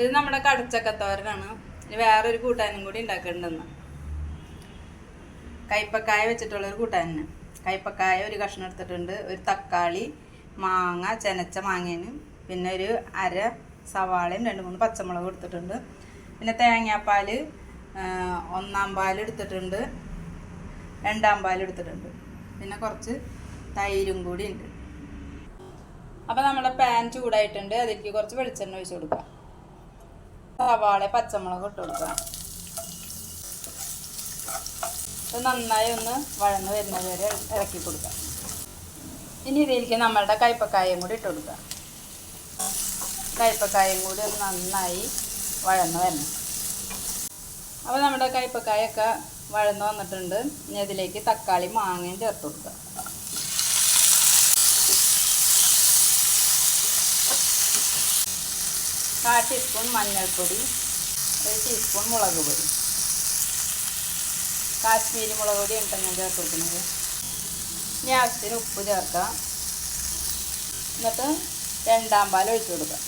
ഇത് നമ്മുടെ കടച്ചക്കത്തോരനാണ്. ഇനി വേറൊരു കൂട്ടാനും കൂടി ഉണ്ടാക്കേണ്ടെന്ന്. കയ്പക്കായ വെച്ചിട്ടുള്ള ഒരു കൂട്ടാനിന്. കയ്പക്കായ ഒരു കഷ്ണം എടുത്തിട്ടുണ്ട്. ഒരു തക്കാളി മാങ്ങ ചെനച്ച മാങ്ങേന്. പിന്നെ ഒരു അര സവാളയും രണ്ട് മൂന്ന് പച്ചമുളക് എടുത്തിട്ടുണ്ട്. പിന്നെ തേങ്ങാപ്പാൽ ഒന്നാം പാൽ എടുത്തിട്ടുണ്ട്. രണ്ടാം പാൽ എടുത്തിട്ടുണ്ട്. പിന്നെ കുറച്ച് തൈരും കൂടി ഉണ്ട്. അപ്പോൾ നമ്മുടെ പാൻ ചൂടായിട്ടുണ്ട്. അതിലേക്ക് കുറച്ച് വെളിച്ചെണ്ണ ഒഴിച്ച് കൊടുക്കാം സവാള പച്ചമുളക് ഇട്ട് കൊടുക്കാം ഇത് നന്നായി ഒന്ന് വഴന്ന് വരുന്നത് വരെ ഇറക്കി കൊടുക്കാം. ഇനി ഇതിലേക്ക് നമ്മളുടെ കയ്പക്കായും കൂടി ഇട്ട് കൊടുക്കാം. കയ്പക്കായും കൂടി ഒന്ന് നന്നായി വഴന്ന് വരണം. അപ്പോൾ നമ്മുടെ കയ്പക്കായൊക്കെ വഴന്ന് വന്നിട്ടുണ്ട്. ഇനി അതിലേക്ക് തക്കാളി മാങ്ങയും ചേർത്ത് കൊടുക്കുക കാൽ ടീസ്പൂൺ മഞ്ഞൾപ്പൊടി ഒരു ടീസ്പൂൺ മുളക് പൊടി. കാശ്മീരി മുളക് പൊടി ഉണ്ട് ഞാൻ ചേർത്ത് ഇനി ആവശ്യത്തിന് ഉപ്പ് ചേർക്കാം. എന്നിട്ട് രണ്ടാം പാൽ ഒഴിച്ചു കൊടുക്കാം.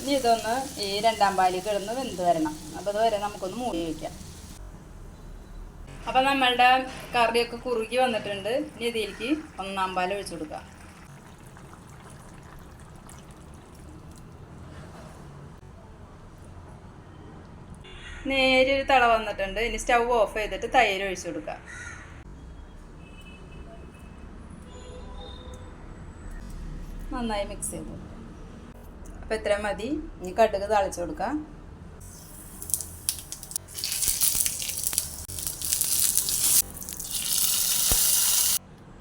ഇനി ഇതൊന്ന് ഈ രണ്ടാം പാലിൽ കിടന്ന് വെന്ത് വരണം. അപ്പോൾ അതുവരെ നമുക്കൊന്ന് മൂടി വയ്ക്കാം അപ്പോൾ നമ്മളുടെ കറിയൊക്കെ കുറുകി വന്നിട്ടുണ്ട്. ഇനി ഇതിലേക്ക് ഒന്നാം പാൽ ഒഴിച്ചു കൊടുക്കാം. നേരെ ഒരു തള വന്നിട്ടുണ്ട്. ഇനി സ്റ്റൗ ഓഫ് ചെയ്തിട്ട് തൈര് ഒഴിച്ചു കൊടുക്കുക നന്നായി മിക്സ് ചെയ്ത് അപ്പം അപ്പോൾ ഇത്രയും മതി. ഇനി കടുക് തളിച്ചു കൊടുക്കാം.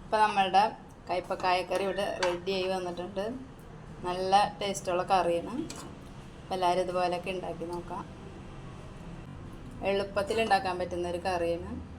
ഇപ്പോൾ നമ്മളുടെ കയ്പക്കായക്കറി ഇവിടെ റെഡി ആയി വന്നിട്ടുണ്ട്. നല്ല ടേസ്റ്റുള്ള കറിയാണ്. അപ്പോൾ എല്ലാവരും ഇതുപോലെയൊക്കെ ഉണ്ടാക്കി നോക്കാം. എളുപ്പത്തിൽ ഉണ്ടാക്കാൻ പറ്റുന്ന ഒരു കറിയാണ്.